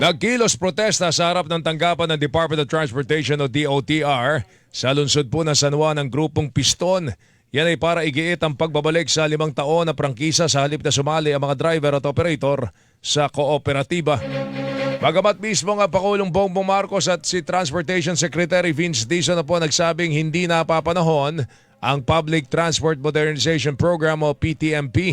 Nagkilos protesta sa harap ng tanggapan ng Department of Transportation o DOTR sa lungsod po ng San Juan ng grupong Piston. Yan ay para igiit ang pagbabalik sa limang taon na prangkisa sa halip na sumali ang mga driver at operator sa kooperatiba. Bagamat mismo nga Pangulong Bongbong Marcos at si Transportation Secretary Vince Dizon na po nagsabing hindi napapanahon ang Public Transport Modernization Program o PTMP.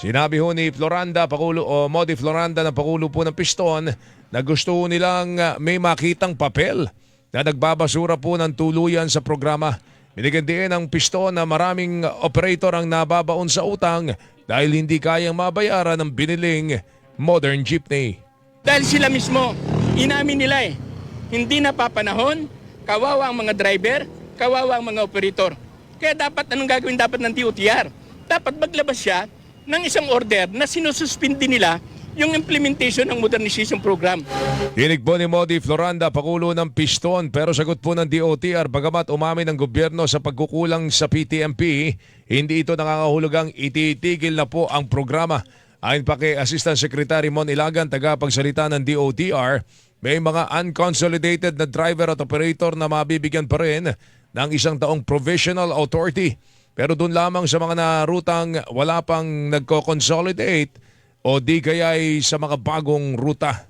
Sinabi ho ni Floranda, Pakulo, o Modi Floranda ng Pakulo po ng Piston na gusto nilang ah, may makitang papel na nagbabasura po ng tuluyan sa programa. Binigyan din ng Piston na maraming operator ang nababaon sa utang dahil hindi kayang mabayaran ng biniling modern jeepney. Dahil sila mismo, inamin nila eh. Hindi napapanahon, kawawa ang mga driver, kawawa ang mga operator. Kaya dapat, anong gagawin dapat ng DOTR? Dapat maglabas siya ng isang order na sinususpindi nila yung implementation ng modernization program. Tinig po ni Modi Floranda, Pakulo ng Piston, pero sagot po ng DOTR, bagamat umamin ng gobyerno sa pagkukulang sa PTMP, hindi ito nangangahulugang ititigil na po ang programa. Ayon pa kay Assistant Secretary Mon Ilagan, tagapagsalita ng DOTR, may mga unconsolidated na driver at operator na mabibigyan pa rin ng isang taong provisional authority. Pero doon lamang sa mga narutang wala pang nagko-consolidate o di kaya ay sa mga bagong ruta.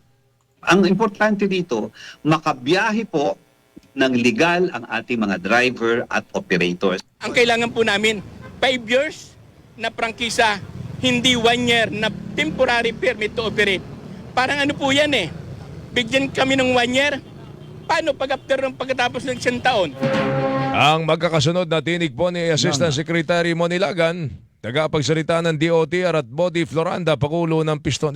Ang importante dito, makabiyahe po ng legal ang ating mga driver at operators. Ang kailangan po namin, 5 years na prangkisa, hindi 1 year na temporary permit to operate. Parang ano po yan eh, bigyan kami ng 1 year, paano pag after ng pagkatapos ng isang taon? Ang magkakasunod na tinig po ni Assistant Secretary Monilagan, tagapagsalita ng DOTR at Body Floranda, Pakulo ng Piston